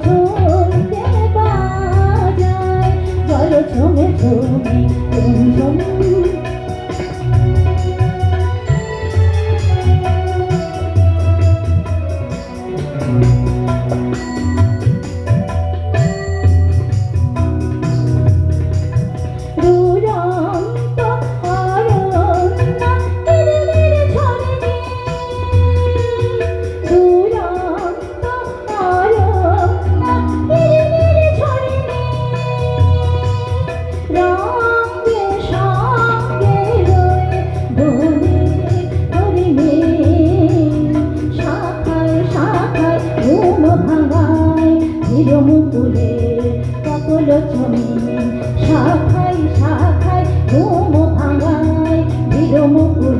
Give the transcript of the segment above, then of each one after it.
ঝুমকে বাজায়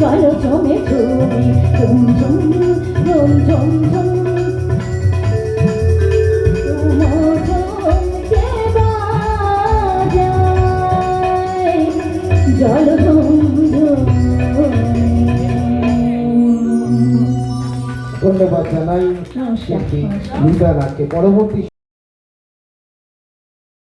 চলো চমে তুমি ঝুম চম চম ঝুম ঝুম। ধন্যবাদ জানাই শিল্পী পরবর্তী